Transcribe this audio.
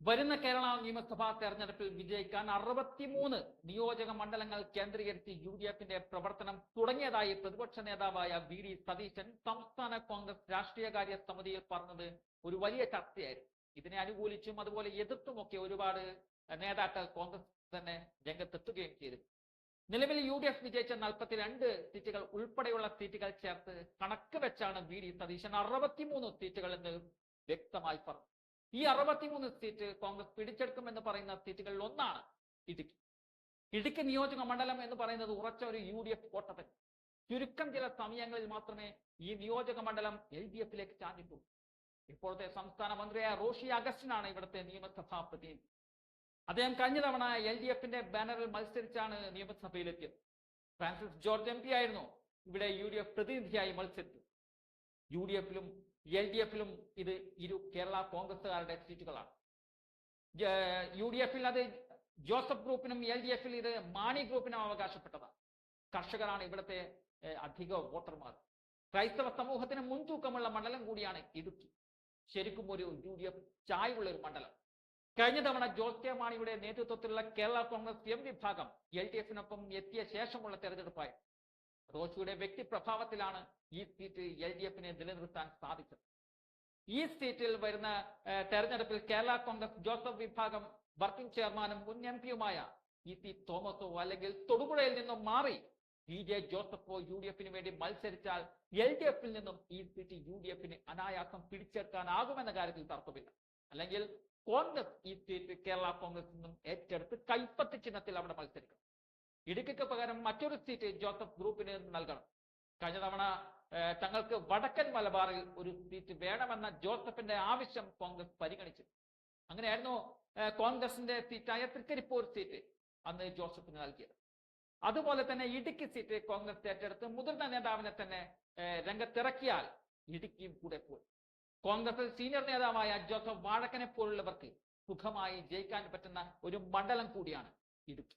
വരുന്ന കേരള നിയമസഭാ തെരഞ്ഞെടുപ്പിൽ വിജയിക്കാൻ അറുപത്തിമൂന്ന് നിയോജക മണ്ഡലങ്ങൾ കേന്ദ്രീകരിച്ച് യു ഡി എഫിന്റെ പ്രവർത്തനം തുടങ്ങിയതായി പ്രതിപക്ഷ നേതാവായ വി ഡി സതീശൻ സംസ്ഥാന കോൺഗ്രസ് രാഷ്ട്രീയകാര്യ സമിതിയിൽ പറഞ്ഞത് ഒരു വലിയ ചർച്ചയായിരുന്നു. ഇതിനെ അനുകൂലിച്ചും അതുപോലെ എതിർത്തുമൊക്കെ ഒരുപാട് നേതാക്കൾ കോൺഗ്രസ് തന്നെ രംഗത്തെത്തുകയും ചെയ്തു. നിലവിൽ യു ഡി എഫ് വിജയിച്ച നാൽപ്പത്തിരണ്ട് സീറ്റുകൾ ഉൾപ്പെടെയുള്ള സീറ്റുകൾ ചേർത്ത് കണക്ക് വെച്ചാണ് വി ഡി സതീശൻ അറുപത്തിമൂന്ന് സീറ്റുകൾ എന്ന് വ്യക്തമായി പറഞ്ഞു. ഈ അറുപത്തിമൂന്ന് സീറ്റ് കോൺഗ്രസ് പിടിച്ചെടുക്കുമെന്ന് പറയുന്ന സീറ്റുകളിൽ ഒന്നാണ് ഇടുക്കി. ഇടുക്കി നിയോജക മണ്ഡലം എന്ന് പറയുന്നത് ഉറച്ച ഒരു യു ഡി എഫ് കോട്ടത്തിൽ ചുരുക്കം ചില സമയങ്ങളിൽ മാത്രമേ ഈ നിയോജക മണ്ഡലം എൽ ഡി എഫിലേക്ക് ചാഞ്ഞിട്ടുള്ളൂ ഇപ്പോഴത്തെ സംസ്ഥാന മന്ത്രിയായ റോഷി അഗസ്റ്റിനാണ് ഇവിടുത്തെ നിയമസഭാ പ്രതിനിധി. അദ്ദേഹം കഴിഞ്ഞ തവണ എൽ ഡി എഫിന്റെ ബാനറിൽ മത്സരിച്ചാണ് നിയമസഭയിലെത്തിയത്. ഫ്രാൻസിസ് ജോർജ് എം പി ആയിരുന്നു ഇവിടെ യു ഡി എഫ് പ്രതിനിധിയായി മത്സരിച്ചത്. യു ഡി എഫിലും എൽ ഡി എഫിലും ഇത് ഇരു കേരള കോൺഗ്രസുകാരുടെ സീറ്റുകളാണ്. യു ഡി എഫിൽ അത് ജോസഫ് ഗ്രൂപ്പിനും എൽ ഡി എഫിൽ ഇത് മാണി ഗ്രൂപ്പിനും അവകാശപ്പെട്ടതാണ്. കർഷകരാണ് ഇവിടുത്തെ അധിക വോട്ടർമാർ. ക്രൈസ്തവ സമൂഹത്തിന് മുൻതൂക്കമുള്ള മണ്ഡലം കൂടിയാണ് ഇടുക്കി. ശരിക്കും ഒരു യു ഡി എഫ് ചായവുള്ള ഒരു മണ്ഡലം. കഴിഞ്ഞ തവണ ജോസ് കെ മാണിയുടെ നേതൃത്വത്തിലുള്ള കേരള കോൺഗ്രസ് എം വിഭാഗം എൽ ഡി എഫിനൊപ്പം എത്തിയ ശേഷമുള്ള തെരഞ്ഞെടുപ്പായി റോഷിയുടെ വ്യക്തിപ്രഭാവത്തിലാണ് ഈ സീറ്റ് എൽ ഡി എഫിനെ നിലനിർത്താൻ സാധിച്ചത്. ഈ സീറ്റിൽ വരുന്ന തെരഞ്ഞെടുപ്പിൽ കേരള കോൺഗ്രസ് ജോസഫ് വിഭാഗം വർക്കിംഗ് ചെയർമാനും മുൻ എം പിയുമായ ഇ സി തോമസോ അല്ലെങ്കിൽ തൊടുപുഴയിൽ നിന്നും മാറി പി ജെ ജോസഫോ യു ഡി എഫിന് വേണ്ടി മത്സരിച്ചാൽ എൽ ഡി എഫിൽ നിന്നും ഈ സീറ്റ് യു ഡി എഫിന് അനായാസം പിടിച്ചെടുക്കാനാകുമെന്ന കാര്യത്തിൽ തർക്കമില്ല. അല്ലെങ്കിൽ കോൺഗ്രസ് ഈ സീറ്റ് കേരള കോൺഗ്രസ് നിന്നും ഏറ്റെടുത്ത് കൈപ്പത്തി ചിഹ്നത്തിൽ അവിടെ മത്സരിക്കണം. ഇടുക്കിക്ക് പകരം മറ്റൊരു സീറ്റ് ജോസഫ് ഗ്രൂപ്പിന് നൽകണം. കഴിഞ്ഞ തവണ തങ്ങൾക്ക് വടക്കൻ മലബാറിൽ ഒരു സീറ്റ് വേണമെന്ന ജോസഫിന്റെ ആവശ്യം കോൺഗ്രസ് പരിഗണിച്ചു. അങ്ങനെയായിരുന്നു കോൺഗ്രസിന്റെ സീറ്റായ തൃക്കരിപ്പൂർ സീറ്റ് അന്ന് ജോസഫിന് നൽകിയത്. അതുപോലെ തന്നെ ഇടുക്കി സീറ്റ് കോൺഗ്രസ് ഏറ്റെടുത്ത് മുതിർന്ന നേതാവിനെ തന്നെ രംഗത്തിറക്കിയാൽ ഇടുക്കിയും കൂടെ പോയി. കോൺഗ്രസിൽ സീനിയർ നേതാവായ ജോസഫ് വാഴക്കനെ പോലുള്ളവർക്ക് സുഖമായി ജയിക്കാൻ പറ്റുന്ന ഒരു മണ്ഡലം കൂടിയാണ് ഇടുക്കി.